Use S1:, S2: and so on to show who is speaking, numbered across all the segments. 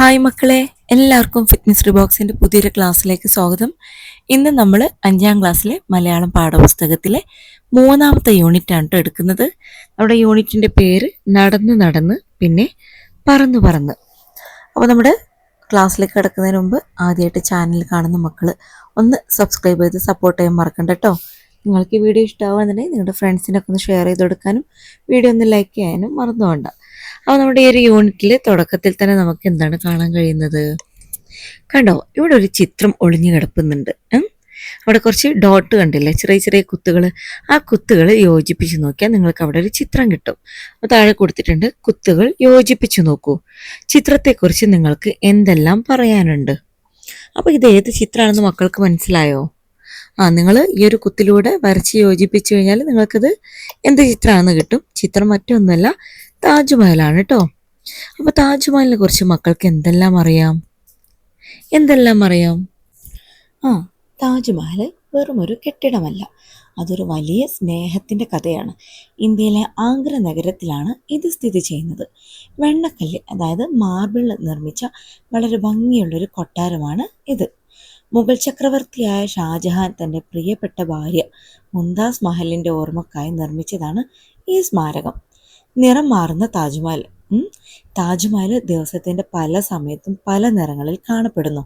S1: Hi മക്കളെ എല്ലാവർക്കും fitness റിബോക്സിന്റെ പുതിയൊരു ക്ലാസ്സിലേക്ക് സ്വാഗതം. ഇന്ന് നമ്മൾ അഞ്ചാം ക്ലാസ്സിലെ മലയാളം പാഠപുസ്തകത്തിലെ മൂന്നാമത്തെ യൂണിറ്റാണ് കേട്ടോ എടുക്കുന്നത്. നമ്മുടെ യൂണിറ്റിന്റെ പേര് നടന്ന് നടന്ന് പിന്നെ പറന്ന് പറന്ന്. അപ്പോൾ നമ്മുടെ ക്ലാസ്സിലേക്ക് കിടക്കുന്നതിന് മുമ്പ് ആദ്യമായിട്ട് ചാനൽ കാണുന്ന മക്കൾ ഒന്ന് സബ്സ്ക്രൈബ് ചെയ്ത് സപ്പോർട്ട് ചെയ്യാൻ മറക്കണ്ട കേട്ടോ നിങ്ങൾക്ക് ഈ വീഡിയോ ഇഷ്ടമാകുന്നുണ്ടെങ്കിൽ നിങ്ങളുടെ ഫ്രണ്ട്സിനൊക്കെ ഒന്ന് ഷെയർ ചെയ്ത് കൊടുക്കാനും വീഡിയോ ഒന്ന് ലൈക്ക് ചെയ്യാനും മറന്നു അപ്പോൾ നമ്മുടെ ഈ ഒരു യൂണിറ്റിൽ തുടക്കത്തിൽ തന്നെ നമുക്ക് എന്താണ് കാണാൻ കഴിയുന്നത്? കണ്ടോ ഇവിടെ ഒരു ചിത്രം ഒളിഞ്ഞു കിടപ്പുന്നുണ്ട് അവിടെ കുറച്ച് ഡോട്ട് കണ്ടില്ലേ? ചെറിയ ചെറിയ കുത്തുകൾ ആ കുത്തുകൾ യോജിപ്പിച്ച് നോക്കിയാൽ നിങ്ങൾക്ക് അവിടെ ഒരു ചിത്രം കിട്ടും. അപ്പോൾ താഴെ കൊടുത്തിട്ടുണ്ട് കുത്തുകൾ യോജിപ്പിച്ച് നോക്കൂ. ചിത്രത്തെക്കുറിച്ച് നിങ്ങൾക്ക് എന്തെല്ലാം പറയാനുണ്ട്? അപ്പോൾ ഇത് ഏത് ചിത്രമാണെന്ന് മക്കൾക്ക് മനസ്സിലായോ? ആ നിങ്ങൾ ഈ ഒരു കുത്തിലൂടെ വരച്ച് യോജിപ്പിച്ചു കഴിഞ്ഞാൽ നിങ്ങൾക്കത് എന്ത് ചിത്രമാണെന്ന് കിട്ടും? ചിത്രം മറ്റൊന്നുമല്ല. താജ്മഹലാണ് കേട്ടോ അപ്പോൾ താജ്മഹലിനെ കുറിച്ച് മക്കൾക്ക് എന്തെല്ലാം അറിയാം? എന്തെല്ലാം അറിയാം? ആ താജ്മഹൽ വെറും ഒരു കെട്ടിടമല്ല. അതൊരു വലിയ സ്നേഹത്തിന്റെ കഥയാണ്. ഇന്ത്യയിലെ ആഗ്ര നഗരത്തിലാണ് ഇത് സ്ഥിതി ചെയ്യുന്നത്. വെണ്ണക്കല്ല് അതായത് മാർബിൾ നിർമ്മിച്ച വളരെ ഭംഗിയുള്ളൊരു കൊട്ടാരമാണ് ഇത്. മുഗൾ ചക്രവർത്തിയായ ഷാജഹാൻ തന്റെ പ്രിയപ്പെട്ട ഭാര്യ മുംതാസ് മഹലിന്റെ ഓർമ്മക്കായി നിർമ്മിച്ചതാണ് ഈ സ്മാരകം. നിറം മാറുന്ന താജ്മഹൽ. താജ്മഹൽ ദിവസത്തിന്റെ പല സമയത്തും പല നിറങ്ങളിൽ കാണപ്പെടുന്നു.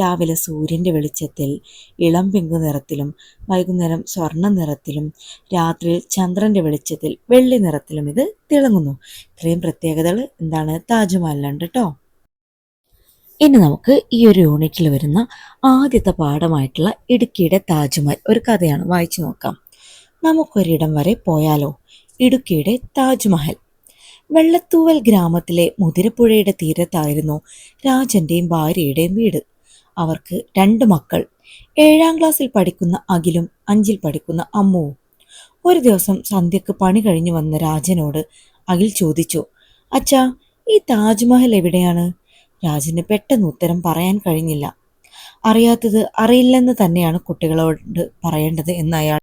S1: രാവിലെ സൂര്യന്റെ വെളിച്ചത്തിൽ ഇളം പിങ്ക് നിറത്തിലും വൈകുന്നേരം സ്വർണ നിറത്തിലും രാത്രിയിൽ ചന്ദ്രന്റെ വെളിച്ചത്തിൽ വെള്ളി നിറത്തിലും ഇത് തിളങ്ങുന്നു. ഇത്രയും പ്രത്യേകതകൾ എന്താണ് താജ്മഹലിലുണ്ട് കേട്ടോ ഇനി നമുക്ക് ഈ ഒരു യൂണിറ്റിൽ വരുന്ന ആദ്യത്തെ പാഠമായിട്ടുള്ള ഇടുക്കിയുടെ താജ്മഹൽ ഒരു കഥയാണ് വായിച്ചു നോക്കാം. നമുക്കൊരിടം വരെ പോയാലോ? ഇടുക്കിയുടെ താജ്മഹൽ. വെള്ളത്തൂവൽ ഗ്രാമത്തിലെ മുതിരപ്പുഴയുടെ തീരത്തായിരുന്നു രാജന്റെയും ഭാര്യയുടെയും വീട്. അവർക്ക് രണ്ട് മക്കൾ. ഏഴാം ക്ലാസ്സിൽ പഠിക്കുന്ന അഖിലും അഞ്ചിൽ പഠിക്കുന്ന അമ്മുവും. ഒരു ദിവസം സന്ധ്യക്ക് പണി കഴിഞ്ഞു വന്ന രാജനോട് അഖിൽ ചോദിച്ചു അച്ഛാ ഈ താജ്മഹൽ എവിടെയാണ്? രാജന് പെട്ടെന്ന് ഉത്തരം പറയാൻ കഴിഞ്ഞില്ല. അറിയാത്തത് അറിയില്ലെന്ന് തന്നെയാണ് കുട്ടികളോട് പറയേണ്ടത് എന്ന് അയാൾ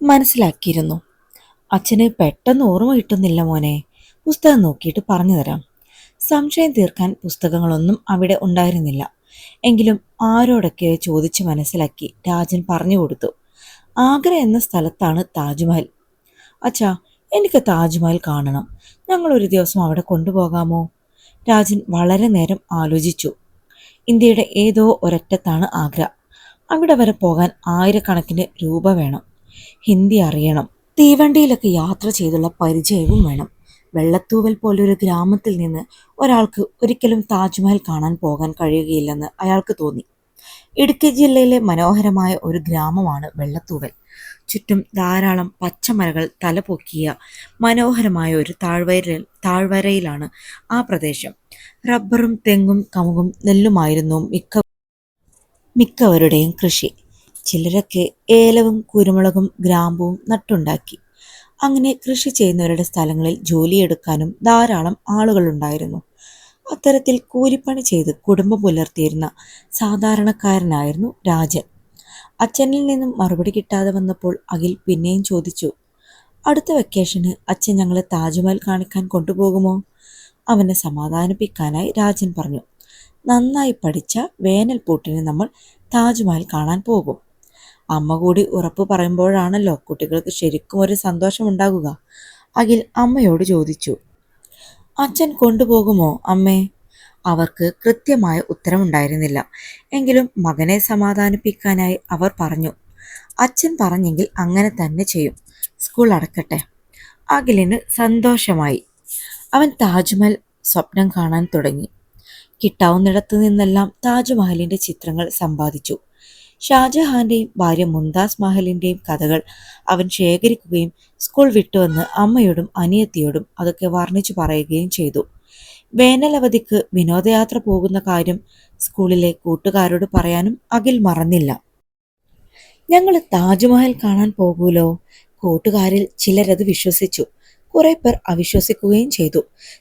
S1: മനസ്സിലാക്കിയിരുന്നു. അച്ഛന് പെട്ടെന്ന് ഓർമ്മ കിട്ടുന്നില്ല മോനെ. പുസ്തകം നോക്കിയിട്ട് പറഞ്ഞു തരാം. സംശയം തീർക്കാൻ പുസ്തകങ്ങളൊന്നും അവിടെ ഉണ്ടായിരുന്നില്ല. എങ്കിലും ആരോടൊക്കെ ചോദിച്ച് മനസ്സിലാക്കി രാജൻ പറഞ്ഞു കൊടുത്തു. ആഗ്ര എന്ന സ്ഥലത്താണ് താജ്മഹൽ. അച്ഛാ എനിക്ക് താജ്മഹൽ കാണണം. ഞങ്ങൾ ഒരു ദിവസം അവിടെ കൊണ്ടുപോകാമോ? രാജൻ വളരെ നേരം ആലോചിച്ചു. ഇന്ത്യയുടെ ഏതോ ഒരറ്റത്താണ് ആഗ്ര. അവിടെ വരെ പോകാൻ ആയിരക്കണക്കിന് രൂപ വേണം. ഹിന്ദി അറിയണം. തീവണ്ടിയിലൊക്കെ യാത്ര ചെയ്തുള്ള പരിചയവും വേണം. വെള്ളത്തൂവൽ പോലൊരു ഗ്രാമത്തിൽ നിന്ന് ഒരാൾക്ക് ഒരിക്കലും താജ്മഹൽ കാണാൻ പോകാൻ കഴിയുകയില്ലെന്ന് അയാൾക്ക് തോന്നി. ഇടുക്കി ജില്ലയിലെ മനോഹരമായ ഒരു ഗ്രാമമാണ് വെള്ളത്തൂവൽ. ചുറ്റും ധാരാളം പച്ചമരകൾ തലപൊക്കിയ മനോഹരമായ ഒരു താഴ്വര താഴ്വരയിലാണ് ആ പ്രദേശം. റബ്ബറും തെങ്ങും കമുകും നെല്ലുമായിരുന്നു മിക്ക മിക്കവരുടെയും കൃഷി. ചിലരൊക്കെ ഏലവും കുരുമുളകും ഗ്രാമ്പുവും നട്ടുണ്ടാക്കി. അങ്ങനെ കൃഷി ചെയ്യുന്നവരുടെ സ്ഥലങ്ങളിൽ ജോലിയെടുക്കാനും ധാരാളം ആളുകളുണ്ടായിരുന്നു. അത്തരത്തിൽ കൂലിപ്പണി ചെയ്ത് കുടുംബം പുലർത്തിയിരുന്ന സാധാരണക്കാരനായിരുന്നു രാജൻ. അച്ഛനിൽ നിന്നും മറുപടി കിട്ടാതെ വന്നപ്പോൾ അഖിൽ പിന്നെയും ചോദിച്ചു അടുത്ത വെക്കേഷന് അച്ഛൻ ഞങ്ങളെ താജ്മഹൽ കാണിക്കാൻ കൊണ്ടുപോകുമോ? അവനെ സമാധാനിപ്പിക്കാനായി രാജൻ പറഞ്ഞു നന്നായി പഠിച്ച വേനൽപൂട്ടിന് നമ്മൾ താജ്മഹൽ കാണാൻ പോകും. അമ്മ കൂടി ഉറപ്പ് പറയുമ്പോഴാണല്ലോ കുട്ടികൾക്ക് ശരിക്കും ഒരു സന്തോഷമുണ്ടാകുക. അഖിൽ അമ്മയോട് ചോദിച്ചു. അച്ഛൻ കൊണ്ടുപോകുമോ അമ്മേ? അവർക്ക് കൃത്യമായ ഉത്തരമുണ്ടായിരുന്നില്ല. എങ്കിലും മകനെ സമാധാനിപ്പിക്കാനായി അവർ പറഞ്ഞു. അച്ഛൻ പറഞ്ഞെങ്കിൽ അങ്ങനെ തന്നെ ചെയ്യും. സ്കൂൾ അടക്കട്ടെ. അഖിലിന് സന്തോഷമായി. അവൻ താജ്മഹൽ സ്വപ്നം കാണാൻ തുടങ്ങി. കിട്ടാവുന്നിടത്തു നിന്നെല്ലാം താജ്മഹലിന്റെ ചിത്രങ്ങൾ സമ്പാദിച്ചു. ഷാജഹാന്റെയും ഭാര്യ മുംതാസ് മഹലിന്റെയും കഥകൾ അവൻ ശേഖരിക്കുകയും സ്കൂൾ വിട്ടുവന്ന് അമ്മയോടും അനിയത്തിയോടും അതൊക്കെ വർണിച്ചു പറയുകയും ചെയ്തു. വേനൽ അവധിക്ക് വിനോദയാത്ര പോകുന്ന കാര്യം സ്കൂളിലെ കൂട്ടുകാരോട് പറയാനും അഖിൽ മറന്നില്ല. ഞങ്ങൾ താജ്മഹൽ കാണാൻ പോകൂലോ? കൂട്ടുകാരിൽ ചിലരത് വിശ്വസിച്ചു. കുറെ പേർ അവിശ്വസിക്കുകയും ചെയ്തു.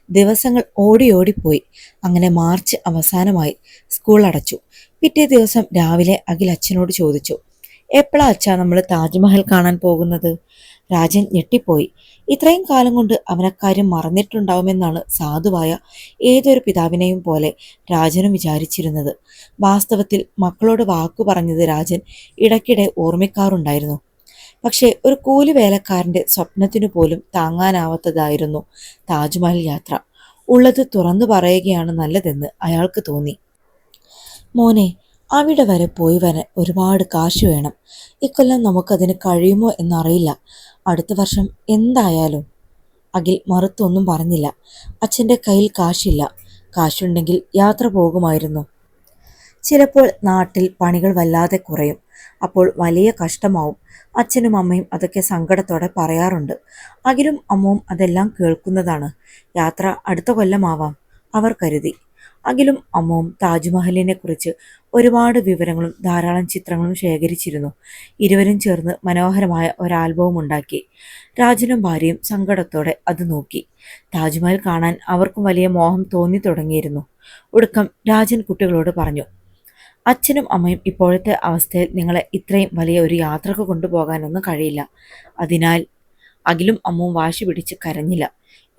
S1: ദിവസങ്ങൾ ഓടി ഓടിപ്പോയി അങ്ങനെ മാർച്ച് അവസാനമായി സ്കൂൾ അടച്ചു. പിറ്റേ ദിവസം രാവിലെ അഖിൽ അച്ഛനോട് ചോദിച്ചു എപ്പോഴാ അച്ഛാ നമ്മൾ താജ്മഹൽ കാണാൻ പോകുന്നത്? രാജൻ ഞെട്ടിപ്പോയി. ഇത്രയും കാലം കൊണ്ട് അവനക്കാര്യം മറന്നിട്ടുണ്ടാവുമെന്നാണ് സാധുവായ ഏതൊരു പിതാവിനെയും പോലെ രാജനും വിചാരിച്ചിരുന്നത്. വാസ്തവത്തിൽ മക്കളോട് വാക്കു പറഞ്ഞത് രാജൻ ഇടയ്ക്കിടെ ഓർമ്മിക്കാറുണ്ടായിരുന്നു. പക്ഷേ ഒരു കൂലി വേലക്കാരന്റെ സ്വപ്നത്തിനു പോലും താങ്ങാനാവാത്തതായിരുന്നു താജ്മഹൽ യാത്ര. ഉള്ളത് തുറന്നു പറയുകയാണ് നല്ലതെന്ന് അയാൾക്ക് തോന്നി. മോനെ അവിടെ വരെ പോയി വരാൻ ഒരുപാട് കാശ് വേണം. ഇക്കൊല്ലം നമുക്കതിന് കഴിയുമോ എന്നറിയില്ല. അടുത്ത വർഷം എന്തായാലും. അഖിൽ മറുത്തൊന്നും പറഞ്ഞില്ല. അച്ഛന്റെ കയ്യിൽ കാശില്ല. കാശുണ്ടെങ്കിൽ യാത്ര പോകുമായിരുന്നു. ചിലപ്പോൾ നാട്ടിൽ പണികൾ വല്ലാതെ കുറയും. അപ്പോൾ വലിയ കഷ്ടമാവും. അച്ഛനും അമ്മയും അതൊക്കെ സങ്കടത്തോടെ പറയാറുണ്ട്. അഖിലും അമ്മവും അതെല്ലാം കേൾക്കുന്നതാണ്. യാത്ര അടുത്ത കൊല്ലമാവാം. അവർ കരുതി. അഖിലും അമ്മവും താജ്മഹലിനെ കുറിച്ച് ഒരുപാട് വിവരങ്ങളും ധാരാളം ചിത്രങ്ങളും ശേഖരിച്ചിരുന്നു. ഇരുവരും ചേർന്ന് മനോഹരമായ ഒരാൽബവും ഉണ്ടാക്കി. രാജനും ഭാര്യയും സങ്കടത്തോടെ അത് നോക്കി. താജ്മഹൽ കാണാൻ അവർക്കും വലിയ മോഹം തോന്നി തുടങ്ങിയിരുന്നു. ഒടുക്കം രാജൻ കുട്ടികളോട് പറഞ്ഞു അച്ഛനും അമ്മയും ഇപ്പോഴത്തെ അവസ്ഥയിൽ നിങ്ങളെ ഇത്രയും വലിയ ഒരു യാത്രയ്ക്ക് കൊണ്ടുപോകാനൊന്നും കഴിയില്ല. അതിനാൽ അഖിലും അമ്മവും വാശി പിടിച്ച് കരഞ്ഞില്ല.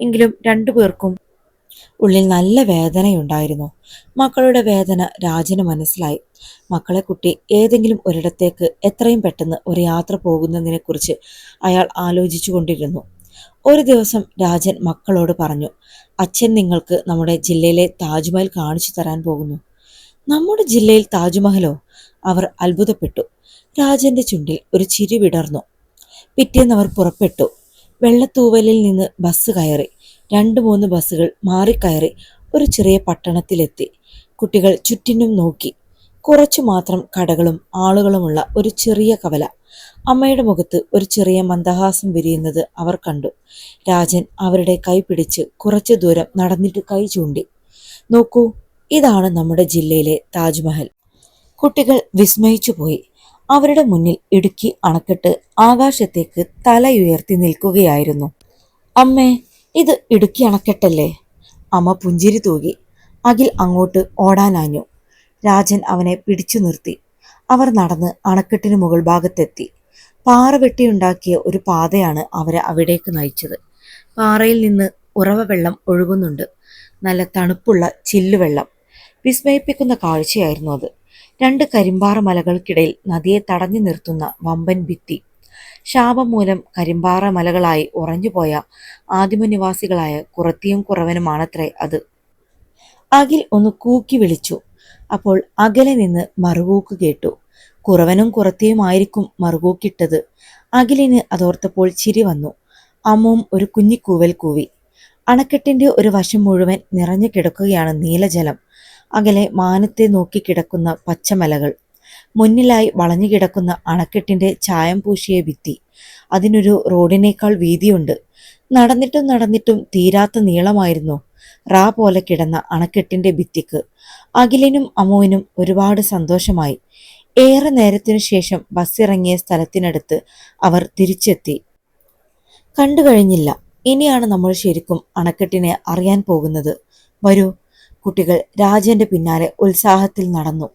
S1: എങ്കിലും രണ്ടുപേർക്കും ഉള്ളിൽ നല്ല വേദനയുണ്ടായിരുന്നു. മക്കളുടെ വേദന രാജന് മനസ്സിലായി. മക്കളെ കുട്ടി ഏതെങ്കിലും ഒരിടത്തേക്ക് എത്രയും പെട്ടെന്ന് ഒരു യാത്ര പോകുന്നതിനെക്കുറിച്ച് അയാൾ ആലോചിച്ചു കൊണ്ടിരുന്നു. ഒരു ദിവസം രാജൻ മക്കളോട് പറഞ്ഞു അച്ഛൻ നിങ്ങൾക്ക് നമ്മുടെ ജില്ലയിലെ താജ്മഹൽ കാണിച്ചു തരാൻ പോകുന്നു. നമ്മുടെ ജില്ലയിൽ താജ്മഹലോ? അവർ അത്ഭുതപ്പെട്ടു. രാജന്റെ ചുണ്ടിൽ ഒരു ചിരി വിടർന്നു. പിറ്റേന്ന് അവർ പുറപ്പെട്ടു. വെള്ളത്തൂവലിൽ നിന്ന് ബസ് കയറി. രണ്ട് മൂന്ന് ബസ്സുകൾ മാറിക്കയറി ഒരു ചെറിയ പട്ടണത്തിലെത്തി. കുട്ടികൾ ചുറ്റിനും നോക്കി. കുറച്ചു മാത്രം കടകളും ആളുകളുമുള്ള ഒരു ചെറിയ കവല. അമ്മയുടെ മുഖത്ത് ഒരു ചെറിയ മന്ദഹാസം വിരിയുന്നത് അവർ കണ്ടു. രാജൻ അവരുടെ കൈ പിടിച്ച് കുറച്ചു ദൂരം നടന്നിട്ട് കൈ ചൂണ്ടി. നോക്കൂ ഇതാണ് നമ്മുടെ ജില്ലയിലെ താജ്മഹൽ. കുട്ടികൾ വിസ്മയിച്ചു പോയി. അവരുടെ മുന്നിൽ ഇടുക്കി അണക്കെട്ട് ആകാശത്തേക്ക് തലയുയർത്തി നിൽക്കുകയായിരുന്നു. അമ്മേ ഇത് ഇടുക്കി അണക്കെട്ടല്ലേ? അമ്മ പുഞ്ചിരി തൂകി അഖിൽ അങ്ങോട്ട് ഓടാനാഞ്ഞു. രാജൻ അവനെ പിടിച്ചു നിർത്തി. അവർ നടന്ന് അണക്കെട്ടിന് മുകൾ ഭാഗത്തെത്തി. പാറ വെട്ടിയുണ്ടാക്കിയ ഒരു പാതയാണ് അവരെ അവിടേക്ക് നയിച്ചത്. പാറയിൽ നിന്ന് ഉറവ വെള്ളം ഒഴുകുന്നുണ്ട്. നല്ല തണുപ്പുള്ള ചില്ലുവെള്ളം വിസ്മയിപ്പിക്കുന്ന കാഴ്ചയായിരുന്നു അത്. രണ്ട് കരിമ്പാറ മലകൾക്കിടയിൽ നദിയെ തടഞ്ഞു നിർത്തുന്ന വമ്പൻ ഭിത്തി. ശാപം മൂലം കരിമ്പാറ മലകളായി ഉറഞ്ഞുപോയ ആദിമനിവാസികളായ കുറത്തിയും കുറവനുമാണത്രേ അത്. അഖിൽ ഒന്ന് കൂക്കി വിളിച്ചു. അപ്പോൾ അകലെ നിന്ന് മറുകൂക്ക് കേട്ടു. കുറവനും കുറത്തിയുമായിരിക്കും മറുകൂക്കിട്ടത്. അഖിലിന് അതോർത്തപ്പോൾ ചിരി വന്നു. അമ്മും ഒരു കുഞ്ഞിക്കൂവൽ കൂവി. അണക്കെട്ടിന്റെ ഒരു വശം മുഴുവൻ നിറഞ്ഞു കിടക്കുകയാണ് നീലജലം. അകലെ മാനത്തെ നോക്കി കിടക്കുന്ന പച്ചമലകൾ. മുന്നിലായി വളഞ്ഞു കിടക്കുന്ന അണക്കെട്ടിന്റെ ചായം പൂശിയ ഭിത്തി. അതിനൊരു റോഡിനേക്കാൾ വീതിയുണ്ട്. നടന്നിട്ടും നടന്നിട്ടും തീരാത്ത നീളമായിരുന്നു റാ പോലെ കിടന്ന അണക്കെട്ടിന്റെ ഭിത്തിക്ക്. അഖിലിനും അമ്മുവിനും ഒരുപാട് സന്തോഷമായി. ഏറെ നേരത്തിനു ശേഷം ബസ് ഇറങ്ങിയ സ്ഥലത്തിനടുത്ത് അവർ തിരിച്ചെത്തി. കണ്ടു കഴിഞ്ഞില്ല. ഇനിയാണ് നമ്മൾ ശരിക്കും അണക്കെട്ടിനെ അറിയാൻ പോകുന്നത്. വരൂ കുട്ടികൾ രാജന്റെ പിന്നാലെ ഉത്സാഹത്തിൽ നടന്നു.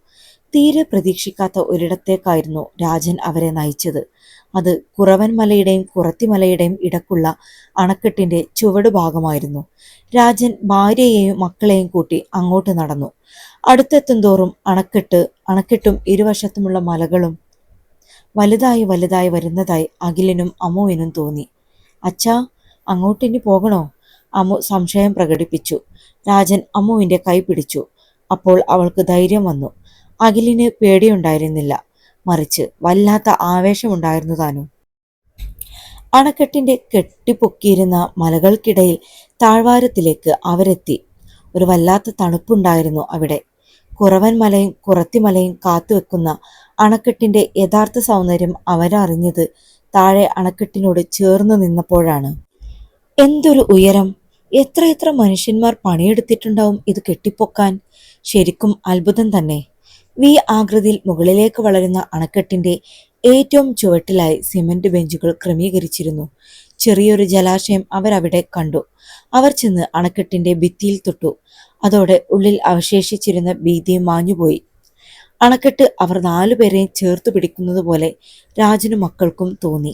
S1: തീരെ പ്രതീക്ഷിക്കാത്ത ഒരിടത്തേക്കായിരുന്നു രാജൻ അവരെ നയിച്ചത്. അത് കുറവൻ മലയുടെയും കുറത്തിമലയുടെയും ഇടക്കുള്ള അണക്കെട്ടിന്റെ ചുവടുഭാഗമായിരുന്നു രാജൻ ഭാര്യയെയും മക്കളെയും കൂട്ടി അങ്ങോട്ട് നടന്നു. അടുത്തെത്തുംതോറും അണക്കെട്ട് അണക്കെട്ടും ഇരുവശത്തുമുള്ള മലകളും വലുതായി വലുതായി വരുന്നതായി അഖിലിനും അമ്മുവിനും തോന്നി. അച്ഛാ അങ്ങോട്ടിനി പോകണോ? അമ്മു സംശയം പ്രകടിപ്പിച്ചു. രാജൻ അമ്മുവിന്റെ കൈ പിടിച്ചു. അപ്പോൾ അവൾക്ക് ധൈര്യം വന്നു. അഖിലിന് പേടിയുണ്ടായിരുന്നില്ല. മറിച്ച് വല്ലാത്ത ആവേശമുണ്ടായിരുന്നു താനും അണക്കെട്ടിന്റെ കെട്ടിപ്പൊക്കിയിരുന്ന മലകൾക്കിടയിൽ താഴ്വാരത്തിലേക്ക് അവരെത്തി. ഒരു വല്ലാത്ത തണുപ്പുണ്ടായിരുന്നു അവിടെ. കുറവൻ മലയും കുറത്തിമലയും കാത്തുവെക്കുന്ന അണക്കെട്ടിന്റെ യഥാർത്ഥ സൗന്ദര്യം അവരറിഞ്ഞത് താഴെ അണക്കെട്ടിനോട് ചേർന്ന് നിന്നപ്പോഴാണ്. എന്തൊരു ഉയരം! എത്രയെത്ര മനുഷ്യന്മാർ പണിയെടുത്തിട്ടുണ്ടാവും ഇത് കെട്ടിപ്പൊക്കാൻ? ശരിക്കും അത്ഭുതം തന്നെ. വി ആകൃതിയിൽ മുകളിലേക്ക് വളരുന്ന അണക്കെട്ടിന്റെ ഏറ്റവും ചുവട്ടിലായി സിമന്റ് ബെഞ്ചുകൾ ക്രമീകരിച്ചിരുന്നു. ചെറിയൊരു ജലാശയം അവരവിടെ കണ്ടു. അവർ ചെന്ന് അണക്കെട്ടിന്റെ ഭിത്തിയിൽ തൊട്ടു. അതോടെ ഉള്ളിൽ അവശേഷിച്ചിരുന്ന ഭീതി മാഞ്ഞുപോയി. അണക്കെട്ട് അവർ നാലുപേരെയും ചേർത്തു പിടിക്കുന്നത് പോലെ രാജനും മക്കൾക്കും തോന്നി.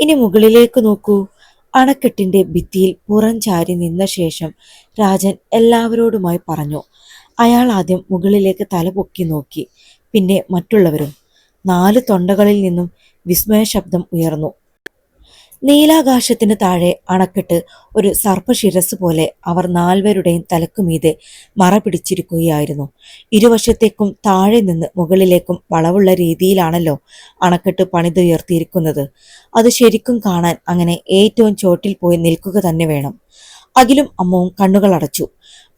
S1: ഇനി മുകളിലേക്ക് നോക്കൂ. അണക്കെട്ടിന്റെ ഭിത്തിയിൽ പുറം ചാരി നിന്ന ശേഷം രാജൻ എല്ലാവരോടുമായി പറഞ്ഞു. അയാൾ ആദ്യം മുകളിലേക്ക് തല പൊക്കി നോക്കി. പിന്നെ മറ്റുള്ളവരും നാല് തൊണ്ടകളിൽ നിന്നും വിസ്മയ ശബ്ദം ഉയർന്നു. നീലാകാശത്തിന് താഴെ അണക്കെട്ട് ഒരു സർപ്പശിരസ് പോലെ അവർ നാൽവരുടെയും തലക്കുമീതെ മറ പിടിച്ചിരിക്കുകയായിരുന്നു ഇരുവശത്തേക്കും താഴെ നിന്ന് മുകളിലേക്കും വളവുള്ള രീതിയിലാണല്ലോ അണക്കെട്ട് പണിതുയർത്തിയിരിക്കുന്നത്. അത് ശരിക്കും കാണാൻ അങ്ങനെ ഏറ്റവും ചോട്ടിൽ പോയി നിൽക്കുക തന്നെ വേണം. അഖിലും അമ്മവും കണ്ണുകൾ അടച്ചു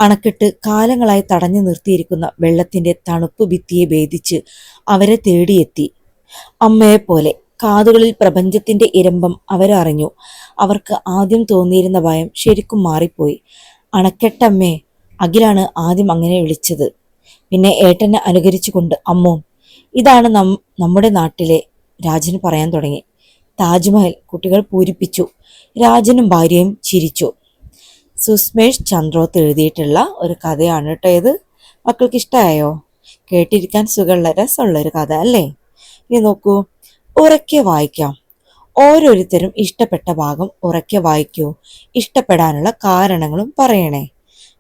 S1: അണക്കെട്ട് കാലങ്ങളായി തടഞ്ഞു നിർത്തിയിരിക്കുന്ന വെള്ളത്തിന്റെ തണുപ്പ് ഭിത്തിയെ ഭേദിച്ച് അവരെ തേടിയെത്തി. അമ്മയെപ്പോലെ കാതുകളിൽ പ്രപഞ്ചത്തിന്റെ ഇരമ്പം അവരറിഞ്ഞു. അവർക്ക് ആദ്യം തോന്നിയിരുന്ന ഭയം ശരിക്കും മാറിപ്പോയി. അണക്കെട്ടമ്മേ അഖിലാണ് ആദ്യം അങ്ങനെ വിളിച്ചത്. പിന്നെ ഏട്ടനെ അനുകരിച്ചുകൊണ്ട് അമ്മോ ഇതാണ് നം നമ്മുടെ നാട്ടിലെ രാജന് പറയാൻ തുടങ്ങി. താജ്മഹൽ കുട്ടികൾ പൂരിപ്പിച്ചു. രാജനും ഭാര്യയും ചിരിച്ചു. സുസ്മേഷ് ചന്ദ്രോത്ത് എഴുതിയിട്ടുള്ള ഒരു കഥയാണ് കേട്ടോ ഇത്. മക്കൾക്ക് ഇഷ്ടമായോ കേട്ടിരിക്കാൻ സുഖമുള്ള രസമുള്ള ഒരു കഥ അല്ലേ? ഇനി നോക്കൂ. ഉറക്കെ വായിക്കാം. ഓരോരുത്തരും ഇഷ്ടപ്പെട്ട ഭാഗം ഉറക്കെ വായിക്കൂ. ഇഷ്ടപ്പെടാനുള്ള കാരണങ്ങളും പറയണേ.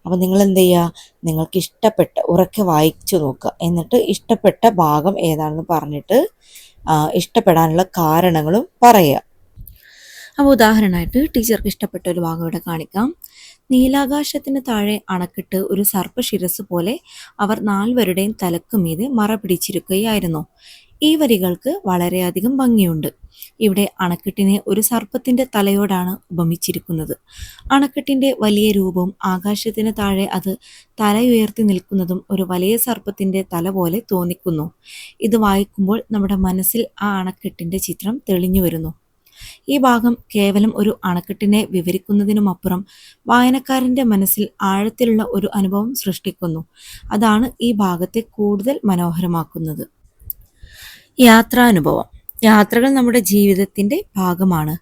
S1: അപ്പം നിങ്ങൾ എന്ത് ചെയ്യുക നിങ്ങൾക്ക് ഇഷ്ടപ്പെട്ട ഉറക്കെ വായിച്ചു നോക്കുക. എന്നിട്ട് ഇഷ്ടപ്പെട്ട ഭാഗം ഏതാണെന്ന് പറഞ്ഞിട്ട് ഇഷ്ടപ്പെടാനുള്ള കാരണങ്ങളും പറയുക. അപ്പോൾ ഉദാഹരണമായിട്ട് ടീച്ചർക്ക് ഇഷ്ടപ്പെട്ട ഒരു ഭാഗം ഇവിടെ കാണിക്കാം. നീലാകാശത്തിന് താഴെ അണക്കിട്ട് ഒരു സർപ്പശിരസ് പോലെ അവർ നാൽവരുടെയും തലക്കുമീതെ മറ പിടിച്ചിരിക്കുകയായിരുന്നു ഈ വരികൾക്ക് വളരെയധികം ഭംഗിയുണ്ട്. ഇവിടെ അണക്കെട്ടിനെ ഒരു സർപ്പത്തിന്റെ തലയോടാണ് ഉപമിച്ചിരിക്കുന്നത്. അണക്കെട്ടിന്റെ വലിയ രൂപവും ആകാശത്തിന് താഴെ അത് തലയുയർത്തി നിൽക്കുന്നതും ഒരു വലിയ സർപ്പത്തിന്റെ തല പോലെ തോന്നിക്കുന്നു. ഇത് വായിക്കുമ്പോൾ നമ്മുടെ മനസ്സിൽ ആ അണക്കെട്ടിന്റെ ചിത്രം തെളിഞ്ഞു വരുന്നു. ഈ ഭാഗം കേവലം ഒരു അണക്കെട്ടിനെ വിവരിക്കുന്നതിനുമപ്പുറം വായനക്കാരന്റെ മനസ്സിൽ ആഴത്തിലുള്ള ഒരു അനുഭവം സൃഷ്ടിക്കുന്നു. അതാണ് ഈ ഭാഗത്തെ കൂടുതൽ മനോഹരമാക്കുന്നത്. യാത്രാനുഭവം. യാത്രകൾ നമ്മുടെ ജീവിതത്തിന്റെ ഭാഗമാണ്.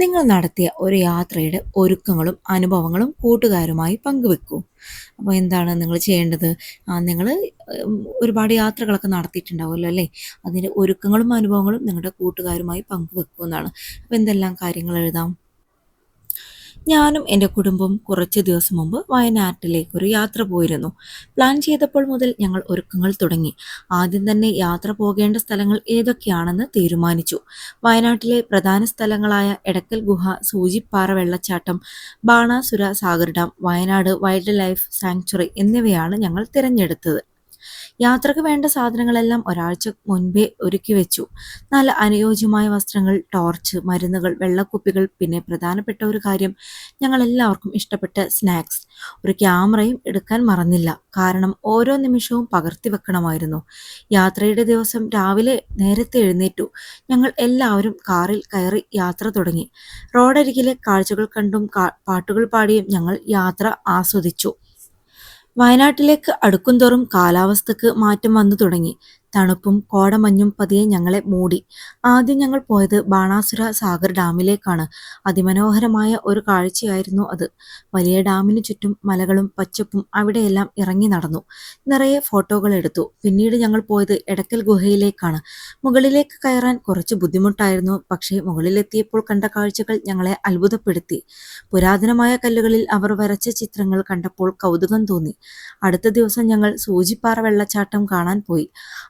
S1: നിങ്ങൾ നടത്തിയ ഒരു യാത്രയുടെ ഒരുക്കങ്ങളും അനുഭവങ്ങളും കൂട്ടുകാരുമായി പങ്കുവെക്കൂ. അപ്പോൾ എന്താണ് നിങ്ങൾ ചെയ്യേണ്ടത്? നിങ്ങൾ ഒരുപാട് യാത്രകളൊക്കെ നടത്തിയിട്ടുണ്ടാവുമല്ലോ അല്ലേ? അതിന്റെ ഒരുക്കങ്ങളും അനുഭവങ്ങളും നിങ്ങളുടെ കൂട്ടുകാരുമായി പങ്കുവെക്കുമെന്നാണ് അപ്പോൾ എന്തെല്ലാം കാര്യങ്ങൾ എഴുതാം? ഞാനും എന്റെ കുടുംബവും കുറച്ച് ദിവസം മുമ്പ് വയനാട്ടിലേക്ക് ഒരു യാത്ര പോയിരുന്നു. പ്ലാൻ ചെയ്തപ്പോൾ മുതൽ ഞങ്ങൾ ഒരുക്കങ്ങൾ തുടങ്ങി. ആദ്യം തന്നെ യാത്ര പോകേണ്ട സ്ഥലങ്ങൾ ഏതൊക്കെയാണെന്ന് തീരുമാനിച്ചു. വയനാട്ടിലെ പ്രധാന സ്ഥലങ്ങളായ എടക്കൽ ഗുഹ സൂചിപ്പാറ വെള്ളച്ചാട്ടം Banasura Sagar dam Wayanad wildlife sanctuary എന്നിവയാണ് ഞങ്ങൾ തിരഞ്ഞെടുത്തത്. യാത്രയ്ക്ക് വേണ്ട സാധനങ്ങളെല്ലാം ഒരാഴ്ച മുൻപേ ഒരുക്കി വെച്ചു. നല്ല അനുയോജ്യമായ വസ്ത്രങ്ങൾ ടോർച്ച് മരുന്നുകൾ വെള്ളക്കുപ്പികൾ പിന്നെ പ്രധാനപ്പെട്ട ഒരു കാര്യം ഞങ്ങൾ എല്ലാവർക്കും ഇഷ്ടപ്പെട്ട സ്നാക്സ്. ഒരു ക്യാമറയും എടുക്കാൻ മറന്നില്ല. കാരണം ഓരോ നിമിഷവും പകർത്തി വെക്കണമായിരുന്നു. യാത്രയുടെ ദിവസം രാവിലെ നേരത്തെ എഴുന്നേറ്റു. ഞങ്ങൾ എല്ലാവരും കാറിൽ കയറി യാത്ര തുടങ്ങി. റോഡരികിലെ കാഴ്ചകൾ കണ്ടും പാട്ടുകൾ പാടിയും ഞങ്ങൾ യാത്ര ആസ്വദിച്ചു. വയനാട്ടിലേക്ക് അടുക്കുംതോറും കാലാവസ്ഥക്ക് മാറ്റം വന്നു തുടങ്ങി. തണുപ്പും കോടമഞ്ഞും പതിയെ ഞങ്ങളെ മൂടി. ആദ്യം ഞങ്ങൾ പോയത് ബാണാസുര സാഗർ ഡാമിലേക്കാണ്. അതിമനോഹരമായ ഒരു കാഴ്ചയായിരുന്നു അത്. വലിയ ഡാമിന് ചുറ്റും മലകളും പച്ചപ്പും അവിടെയെല്ലാം ഇറങ്ങി നടന്നു. നിറയെ ഫോട്ടോകൾ എടുത്തു. പിന്നീട് ഞങ്ങൾ പോയത് എടക്കൽ ഗുഹയിലേക്കാണ്. മുകളിലേക്ക് കയറാൻ കുറച്ച് ബുദ്ധിമുട്ടായിരുന്നു. പക്ഷേ മുകളിലെത്തിയപ്പോൾ കണ്ട കാഴ്ചകൾ ഞങ്ങളെ അത്ഭുതപ്പെടുത്തി. പുരാതനമായ കല്ലുകളിൽ അവർ വരച്ച ചിത്രങ്ങൾ കണ്ടപ്പോൾ കൗതുകം തോന്നി. അടുത്ത ദിവസം ഞങ്ങൾ സൂചിപ്പാറ വെള്ളച്ചാട്ടം കാണാൻ പോയി.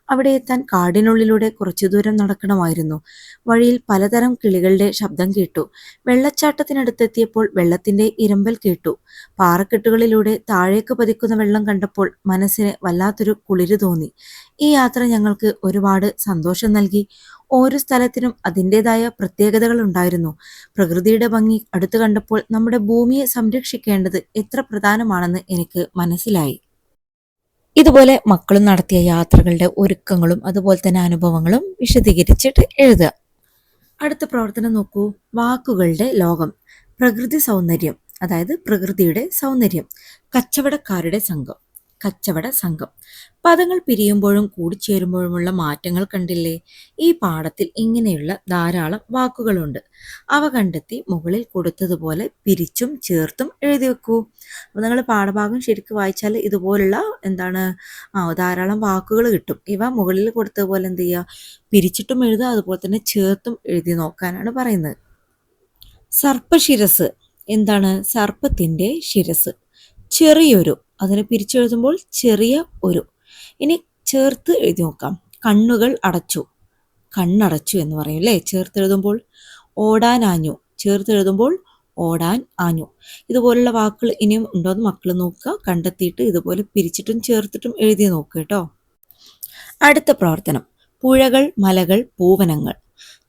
S1: അവിടെ എത്താൻ കാടിനുള്ളിലൂടെ കുറച്ചു ദൂരം നടക്കണമായിരുന്നു. വഴിയിൽ പലതരം കിളികളുടെ ശബ്ദം കേട്ടു. വെള്ളച്ചാട്ടത്തിനടുത്തെത്തിയപ്പോൾ വെള്ളത്തിന്റെ ഇരമ്പൽ കേട്ടു. പാറക്കെട്ടുകളിലൂടെ താഴേക്ക് പതിക്കുന്ന വെള്ളം കണ്ടപ്പോൾ മനസ്സിന് വല്ലാത്തൊരു കുളിര് തോന്നി. ഈ യാത്ര ഞങ്ങൾക്ക് ഒരുപാട് സന്തോഷം നൽകി. ഓരോ സ്ഥലത്തിനും അതിന്റെതായ പ്രത്യേകതകൾ ഉണ്ടായിരുന്നു. പ്രകൃതിയുടെ ഭംഗി അടുത്തു കണ്ടപ്പോൾ നമ്മുടെ ഭൂമിയെ സംരക്ഷിക്കേണ്ടത് എത്ര പ്രധാനമാണെന്ന് എനിക്ക് മനസ്സിലായി. ഇതുപോലെ മക്കളും നടത്തിയ യാത്രകളുടെ ഒരുക്കങ്ങളും അതുപോലെ തന്നെ അനുഭവങ്ങളും വിശദീകരിച്ചിട്ട് എഴുതുക. അടുത്ത പ്രവർത്തനം നോക്കൂ. വാക്കുകളുടെ ലോകം. പ്രകൃതി സൗന്ദര്യം അതായത് പ്രകൃതിയുടെ സൗന്ദര്യം. കച്ചവടക്കാരുടെ സംഘം. കച്ചവട സംഘം. പദങ്ങൾ പിരിയുമ്പോഴും കൂടിച്ചേരുമ്പോഴുമുള്ള മാറ്റങ്ങൾ കണ്ടില്ലേ? ഈ പാഠത്തിൽ ഇങ്ങനെയുള്ള ധാരാളം വാക്കുകളുണ്ട്. അവ കണ്ടെത്തി മുകളിൽ കൊടുത്തതുപോലെ പിരിച്ചും ചേർത്തും എഴുതി വെക്കൂ. അപ്പോൾ നിങ്ങൾ പാഠഭാഗം ശരിക്കും വായിച്ചാൽ ഇതുപോലുള്ള എന്താണ് ധാരാളം വാക്കുകൾ കിട്ടും. ഇവ മുകളിൽ കൊടുത്തതുപോലെ എന്ത് ചെയ്യുക? പിരിച്ചിട്ടും എഴുതുക അതുപോലെ തന്നെ ചേർത്തും എഴുതി നോക്കാനാണ് പറയുന്നത്. സർപ്പശിരസ്. എന്താണ്? സർപ്പത്തിന്റെ ശിരസ്. ചെറിയൊരു അതിനെ പിരിച്ചെഴുതുമ്പോൾ ചെറിയ ഒരു. ഇനി ചേർത്ത് എഴുതി നോക്കാം. കണ്ണുകൾ അടച്ചു. കണ്ണടച്ചു എന്ന് പറയും അല്ലേ? ചേർത്തെഴുതുമ്പോൾ ഓടാനാഞ്ഞു ചേർത്തെഴുതുമ്പോൾ ഓടാൻ ആഞ്ഞു. ഇതുപോലുള്ള വാക്കുകൾ ഇനിയും ഉണ്ടോ എന്ന് മക്കൾ നോക്കുക. കണ്ടെത്തിയിട്ട് ഇതുപോലെ പിരിച്ചിട്ടും ചേർത്തിട്ടും എഴുതി നോക്കുക കേട്ടോ. അടുത്ത പ്രവർത്തനം. പുഴകൾ മലകൾ പൂവനങ്ങൾ.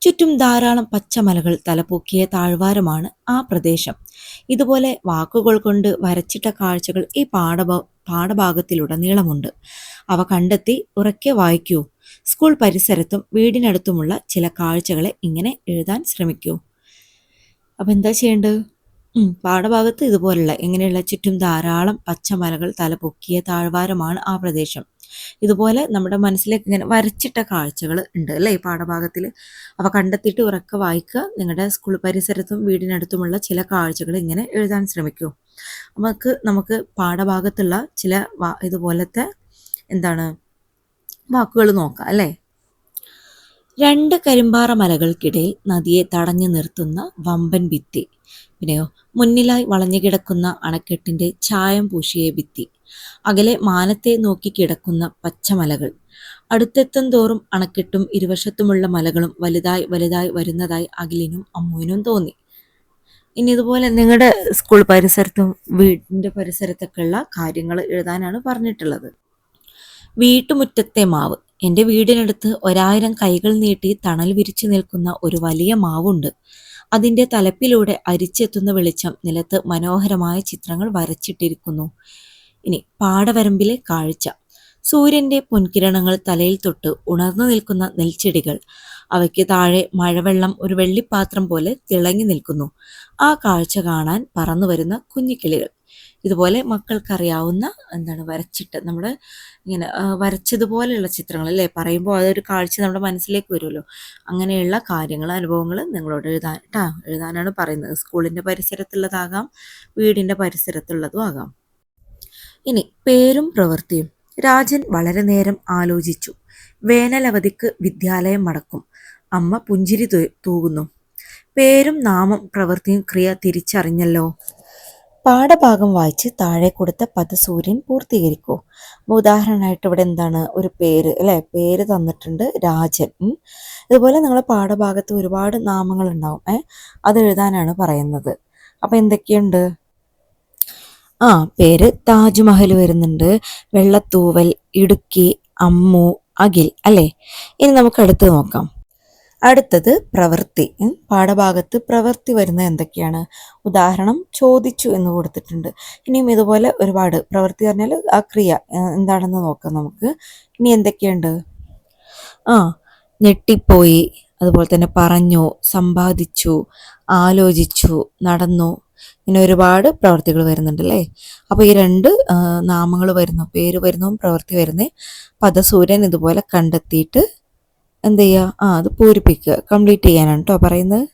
S1: ചുറ്റും ധാരാളം പച്ചമലകൾ തലപൊക്കിയ താഴ്വാരമാണ് ആ പ്രദേശം. ഇതുപോലെ വാക്കുകൾ കൊണ്ട് വരച്ചിട്ട കാഴ്ചകൾ ഈ പാഠഭാ പാഠഭാഗത്തിലുടനീളമുണ്ട്. അവ കണ്ടെത്തി ഉറക്കെ വായിക്കൂ. സ്കൂൾ പരിസരത്തും വീടിനടുത്തുമുള്ള ചില കാഴ്ചകളെ ഇങ്ങനെ എഴുതാൻ ശ്രമിക്കൂ. അപ്പം എന്താ ചെയ്യേണ്ടത്? പാഠഭാഗത്ത് ഇതുപോലുള്ള ഇങ്ങനെയുള്ള ചുറ്റും ധാരാളം പച്ചമലകൾ തലപൊക്കിയ താഴ്വാരമാണ് ആ പ്രദേശം. ഇതുപോലെ നമ്മുടെ മനസ്സിലേക്ക് ഇങ്ങനെ വരച്ചിട്ട കാഴ്ചകൾ ഉണ്ട് അല്ലേ ഈ പാഠഭാഗത്തിൽ അവ കണ്ടെത്തിയിട്ട് ഉറക്കെ വായിക്കുക. നിങ്ങളുടെ സ്കൂൾ പരിസരത്തും വീടിനടുത്തുമുള്ള ചില കാഴ്ചകൾ ഇങ്ങനെ എഴുതാൻ ശ്രമിക്കൂ. നമുക്ക് നമുക്ക് പാഠഭാഗത്തുള്ള ചില ഇതുപോലത്തെ എന്താണ് വാക്കുകൾ നോക്കാം അല്ലേ? രണ്ട് കരിമ്പാറ മലകൾക്കിടയിൽ നദിയെ തടഞ്ഞു നിർത്തുന്ന വമ്പൻ ഭിത്തി. പിന്നെയോ മുന്നിലായി വളഞ്ഞു കിടക്കുന്ന അണക്കെട്ടിന്റെ ചായം പൂശിയ ഭിത്തി. അകലെ മാനത്തെ നോക്കി കിടക്കുന്ന പച്ചമലകൾ. അടുത്തെത്തും തോറും അണക്കെട്ടും ഇരുവശത്തുമുള്ള മലകളും വലുതായി വലുതായി വരുന്നതായി അഖിലിനും അമ്മുവിനും തോന്നി. ഇനി ഇതുപോലെ നിങ്ങളുടെ സ്കൂൾ പരിസരത്തും വീടിന്റെ പരിസരത്തൊക്കെ ഉള്ള കാര്യങ്ങൾ എഴുതാനാണ് പറഞ്ഞിട്ടുള്ളത്. വീട്ടുമുറ്റത്തെ മാവ്. എന്റെ വീടിനടുത്ത് ഒരായിരം കൈകൾ നീട്ടി തണൽ വിരിച്ചു നിൽക്കുന്ന ഒരു വലിയ മാവുണ്ട്. അതിന്റെ തലപ്പിലൂടെ അരിച്ചെത്തുന്ന വെളിച്ചം നിലത്ത് മനോഹരമായ ചിത്രങ്ങൾ വരച്ചിട്ടിരിക്കുന്നു. ഇനി പാടവരമ്പിലെ കാഴ്ച. സൂര്യന്റെ പൊൻകിരണങ്ങൾ തലയിൽ തൊട്ട് ഉണർന്നു നിൽക്കുന്ന നെൽച്ചെടികൾ. അവയ്ക്ക് താഴെ മഴവെള്ളം ഒരു വെള്ളിപ്പാത്രം പോലെ തിളങ്ങി നിൽക്കുന്നു. ആ കാഴ്ച കാണാൻ പറന്നു വരുന്ന കുഞ്ഞിക്കിളികൾ. ഇതുപോലെ മക്കൾക്കറിയാവുന്ന എന്താണ് വരച്ചിട്ട് നമ്മൾ ഇങ്ങനെ വരച്ചതുപോലെയുള്ള ചിത്രങ്ങൾ അല്ലേ? പറയുമ്പോൾ അതൊരു കാഴ്ച നമ്മുടെ മനസ്സിലേക്ക് വരുമല്ലോ. അങ്ങനെയുള്ള കാര്യങ്ങൾ അനുഭവങ്ങൾ നിങ്ങളോട് എഴുതാൻ എഴുതാനാണ് പറയുന്നത്. സ്കൂളിന്റെ പരിസരത്തുള്ളതാകാം വീടിന്റെ പരിസരത്തുള്ളതും ആകാം. ഇനി പേരും പ്രവൃത്തിയും. രാജൻ വളരെ നേരം ആലോചിച്ചു. വേനലവധിക്ക് വിദ്യാലയം മടക്കും. അമ്മ പുഞ്ചിരി തൂകുന്നു. പേരും നാമം പ്രവൃത്തിയും ക്രിയ തിരിച്ചറിഞ്ഞല്ലോ. പാഠഭാഗം വായിച്ച് താഴെ കൊടുത്ത പദസൂര്യൻ പൂർത്തീകരിക്കൂ. ഉദാഹരണമായിട്ട് ഇവിടെ എന്താണ്? ഒരു പേര് അല്ലേ? പേര് തന്നിട്ടുണ്ട് രാജൻ. ഇതുപോലെ നിങ്ങളുടെ പാഠഭാഗത്ത് ഒരുപാട് നാമങ്ങൾ ഉണ്ടാവും ഏഹ് അത് എഴുതാനാണ് പറയുന്നത്. അപ്പോൾ എന്തൊക്കെയുണ്ട്? ആ പേര് താജ്മഹൽ വരുന്നുണ്ട്. വെള്ളത്തൂവൽ ഇടുക്കി അമ്മു അഖിൽ അല്ലേ? ഇനി നമുക്ക് അടുത്ത് നോക്കാം. അടുത്തത് പ്രവൃത്തി. പാഠഭാഗത്ത് പ്രവൃത്തി വരുന്നത് എന്തൊക്കെയാണ്? ഉദാഹരണം ചോദിച്ചു എന്ന് കൊടുത്തിട്ടുണ്ട്. ഇനിയും ഇതുപോലെ ഒരുപാട്. പ്രവൃത്തി പറഞ്ഞാൽ ആ ക്രിയ എന്താണെന്ന് നോക്കാം നമുക്ക്. ഇനി എന്തൊക്കെയുണ്ട്? ആ ഞെട്ടിപ്പോയി അതുപോലെ തന്നെ പറഞ്ഞു സമ്പാദിച്ചു ആലോചിച്ചു നടന്നു ഇങ്ങനെ ഒരുപാട് പ്രവർത്തികൾ വരുന്നുണ്ട് അല്ലേ അപ്പോൾ ഈ രണ്ട് നാമങ്ങൾ വരുന്നു പേര് വരുന്നതും പ്രവൃത്തി വരുന്നേ. പദസൂര്യൻ ഇതുപോലെ കണ്ടെത്തിയിട്ട് എന്ത് ചെയ്യുക ആ അത് പൂരിപ്പിക്കുക കംപ്ലീറ്റ് ചെയ്യാനാണ് കേട്ടോ പറയുന്നത്.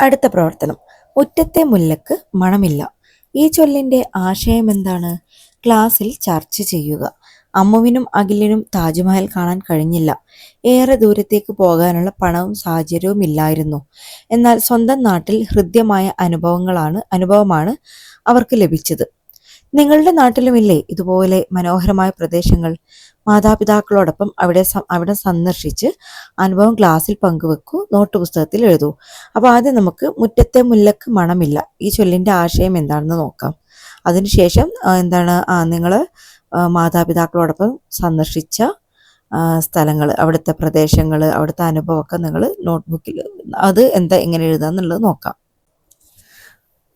S1: അടുത്ത പ്രവർത്തനം. മുറ്റത്തെ മുല്ലക്ക് മണമില്ല. ഈ ചൊല്ലിന്റെ ആശയം എന്താണ്? ക്ലാസ്സിൽ ചർച്ച ചെയ്യുക. അമ്മുവിനും അഖിലിനും താജ്മഹൽ കാണാൻ കഴിഞ്ഞില്ല. ഏറെ ദൂരത്തേക്ക് പോകാനുള്ള പണവും സാഹചര്യവും ഇല്ലായിരുന്നു. എന്നാൽ സ്വന്തം നാട്ടിൽ ഹൃദ്യമായ അനുഭവങ്ങളാണ് അനുഭവമാണ് അവർക്ക് ലഭിച്ചത്. നിങ്ങളുടെ നാട്ടിലുമില്ലേ ഇതുപോലെ മനോഹരമായ പ്രദേശങ്ങൾ? മാതാപിതാക്കളോടൊപ്പം അവിടെ അവിടെ സന്ദർശിച്ച് അനുഭവം ക്ലാസ്സിൽ പങ്കുവെക്കൂ നോട്ട് പുസ്തകത്തിൽ എഴുതൂ. അപ്പോൾ ആദ്യം നമുക്ക് മുറ്റത്തെ മുല്ലക്ക് മണമില്ല. ഈ ചൊല്ലിന്റെ ആശയം എന്താണെന്ന് നോക്കാം. അതിനുശേഷം എന്താണ് നിങ്ങൾ മാതാപിതാക്കളോടൊപ്പം സന്ദർശിച്ച സ്ഥലങ്ങൾ അവിടുത്തെ പ്രദേശങ്ങൾ അവിടുത്തെ അനുഭവമൊക്കെ നിങ്ങൾ നോട്ട്ബുക്കിൽ അത് എന്താ എങ്ങനെ എഴുതാന്നുള്ളത് നോക്കാം.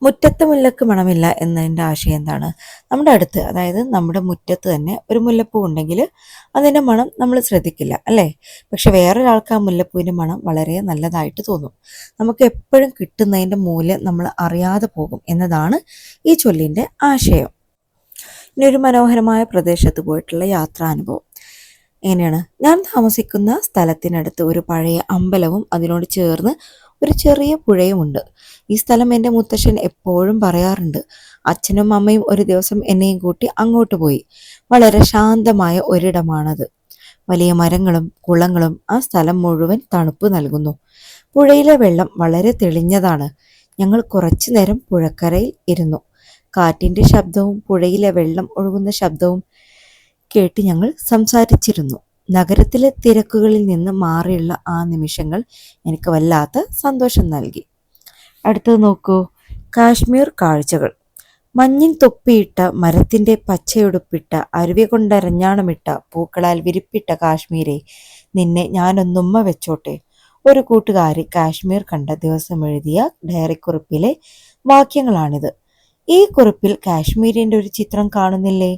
S1: മുറ്റത്ത് മുല്ലക്ക് മണമില്ല എന്നതിന്റെ ആശയം എന്താണ്? നമ്മുടെ അടുത്ത് അതായത് നമ്മുടെ മുറ്റത്ത് തന്നെ ഒരു മുല്ലപ്പൂ ഉണ്ടെങ്കിൽ അതിന്റെ മണം നമ്മൾ ശ്രദ്ധിക്കില്ല അല്ലേ? പക്ഷെ വേറൊരാൾക്ക് ആ മുല്ലപ്പൂവിന്റെ മണം വളരെ നല്ലതായിട്ട് തോന്നും. നമുക്ക് എപ്പോഴും കിട്ടുന്നതിന്റെ മൂല്യം നമ്മൾ അറിയാതെ പോകും എന്നതാണ് ഈ ചൊല്ലിന്റെ ആശയം. ഇനി ഒരു മനോഹരമായ പ്രദേശത്ത് പോയിട്ടുള്ള യാത്രാനുഭവം. എങ്ങനെയാണ്? ഞാൻ താമസിക്കുന്ന സ്ഥലത്തിനടുത്ത് ഒരു പഴയ അമ്പലവും അതിനോട് ചേർന്ന് ഒരു ചെറിയ പുഴയുമുണ്ട്. ഈ സ്ഥലം എന്റെ മുത്തശ്ശൻ എപ്പോഴും പറയാറുണ്ട്. അച്ഛനും അമ്മയും ഒരു ദിവസം എന്നെയും കൂട്ടി അങ്ങോട്ട് പോയി. വളരെ ശാന്തമായ ഒരിടമാണത്. വലിയ മരങ്ങളും കുളങ്ങളും ആ സ്ഥലം മുഴുവൻ തണുപ്പ് നൽകുന്നു. പുഴയിലെ വെള്ളം വളരെ തെളിഞ്ഞതാണ്. ഞങ്ങൾ കുറച്ചു നേരം പുഴക്കരയിൽ ഇരുന്നു. കാറ്റിന്റെ ശബ്ദവും പുഴയിലെ വെള്ളം ഒഴുകുന്ന ശബ്ദവും കേട്ട് ഞങ്ങൾ സംസാരിച്ചിരുന്നു. നഗരത്തിലെ തിരക്കുകളിൽ നിന്ന് മാറിയുള്ള ആ നിമിഷങ്ങൾ എനിക്ക് വല്ലാത്ത സന്തോഷം നൽകി. അടുത്തത് നോക്കൂ. കാശ്മീർ കാഴ്ചകൾ. മഞ്ഞിൻ തൊപ്പിയിട്ട മരത്തിന്റെ പച്ചയുടുപ്പിട്ട അരുവി കൊണ്ടരഞ്ഞാണമിട്ട പൂക്കളാൽ വിരിപ്പിട്ട കാശ്മീരെ നിന്നെ ഞാനൊന്നുമ്മ വെച്ചോട്ടെ. ഒരു കൂട്ടുകാരി കാശ്മീർ കണ്ട ദിവസം എഴുതിയ ഡയറിക്കുറിപ്പിലെ വാക്യങ്ങളാണിത്. ഈ കുറിപ്പിൽ കാശ്മീരിന്റെ ഒരു ചിത്രം കാണുന്നില്ലേ?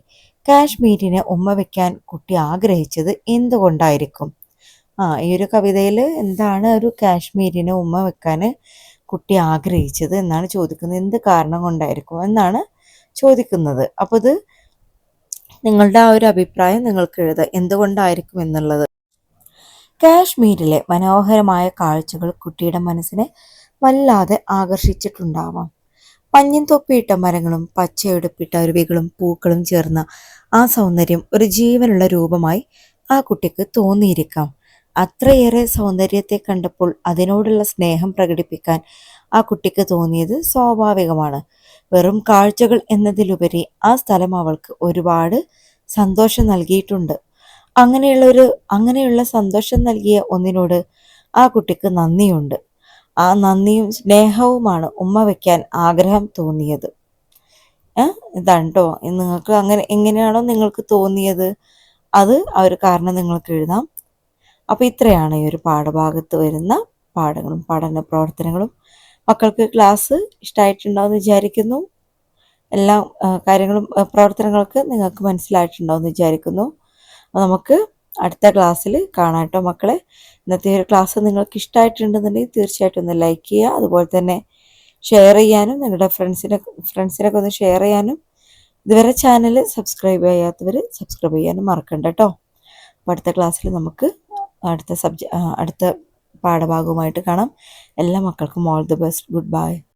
S1: കാശ്മീരിനെ ഉമ്മ വെക്കാൻ കുട്ടി ആഗ്രഹിച്ചത് എന്തുകൊണ്ടായിരിക്കും? ആ ഈ ഒരു കവിതയിൽ എന്താണ് ഒരു കാശ്മീരിനെ ഉമ്മ വെക്കാൻ കുട്ടി ആഗ്രഹിച്ചത് എന്നാണ് ചോദിക്കുന്നത്. എന്ത് കാരണം കൊണ്ടായിരിക്കും എന്നാണ് ചോദിക്കുന്നത്. അപ്പോൾ ഇത് നിങ്ങളുടെ ആ ഒരു അഭിപ്രായം നിങ്ങൾക്ക് എഴുതാം. എന്തുകൊണ്ടായിരിക്കും എന്നുള്ളത്. കാശ്മീരിലെ മനോഹരമായ കാഴ്ചകൾ കുട്ടിയുടെ മനസ്സിനെ വല്ലാതെ ആകർഷിച്ചിട്ടുണ്ടാവാം. പഞ്ഞിൻ തൊപ്പിയിട്ട മരങ്ങളും പച്ചയെടുപ്പിട്ട അരുവികളും പൂക്കളും ചേർന്ന ആ സൗന്ദര്യം ഒരു ജീവനുള്ള രൂപമായി ആ കുട്ടിക്ക് തോന്നിയിരിക്കാം. അത്രയേറെ സൗന്ദര്യത്തെ കണ്ടപ്പോൾ അതിനോടുള്ള സ്നേഹം പ്രകടിപ്പിക്കാൻ ആ കുട്ടിക്ക് തോന്നിയത് സ്വാഭാവികമാണ്. വെറും കാഴ്ചകൾ എന്നതിലുപരി ആ സ്ഥലം അവൾക്ക് ഒരുപാട് സന്തോഷം നൽകിയിട്ടുണ്ട്. അങ്ങനെയുള്ളൊരു അങ്ങനെയുള്ള സന്തോഷം നൽകിയ ഒന്നിനോട് ആ കുട്ടിക്ക് നന്ദിയുണ്ട്. ആ നന്ദിയും സ്നേഹവുമാണ് ഉമ്മ വയ്ക്കാൻ ആഗ്രഹം തോന്നിയത്. ഇതാണ് കേട്ടോ നിങ്ങൾക്ക് അങ്ങനെ എങ്ങനെയാണോ നിങ്ങൾക്ക് തോന്നിയത്? അത് ഒരു കാരണം നിങ്ങൾക്ക് എഴുതാം. അപ്പോൾ ഇത്രയാണ് ഈ ഒരു പാഠഭാഗത്ത് വരുന്ന പാഠങ്ങളും പഠന പ്രവർത്തനങ്ങളും. മക്കൾക്ക് ക്ലാസ് ഇഷ്ടമായിട്ടുണ്ടാവുമെന്ന് വിചാരിക്കുന്നു. എല്ലാ കാര്യങ്ങളും പ്രവർത്തനങ്ങൾക്ക് നിങ്ങൾക്ക് മനസ്സിലായിട്ടുണ്ടാവുമെന്ന് വിചാരിക്കുന്നു. നമുക്ക് അടുത്ത ക്ലാസ്സിൽ കാണാം കേട്ടോ മക്കളെ. ഇന്നത്തെ ഒരു ക്ലാസ് നിങ്ങൾക്ക് ഇഷ്ടമായിട്ടുണ്ടെന്നുണ്ടെങ്കിൽ തീർച്ചയായിട്ടും ഒന്ന് ലൈക്ക് ചെയ്യുക. അതുപോലെ തന്നെ ഷെയർ ചെയ്യാനും നിങ്ങളുടെ ഫ്രണ്ട്സിനെ ഫ്രണ്ട്സിനൊക്കെ ഒന്ന് ഷെയർ ചെയ്യാനും. ഇതുവരെ ചാനൽ സബ്സ്ക്രൈബ് ചെയ്യാത്തവർ സബ്സ്ക്രൈബ് ചെയ്യാനും മറക്കണ്ട കേട്ടോ. അപ്പോൾ അടുത്ത ക്ലാസ്സിൽ നമുക്ക് അടുത്ത സബ്ജ അടുത്ത പാഠഭാഗവുമായിട്ട് കാണാം. എല്ലാ മക്കൾക്കും all the best good bye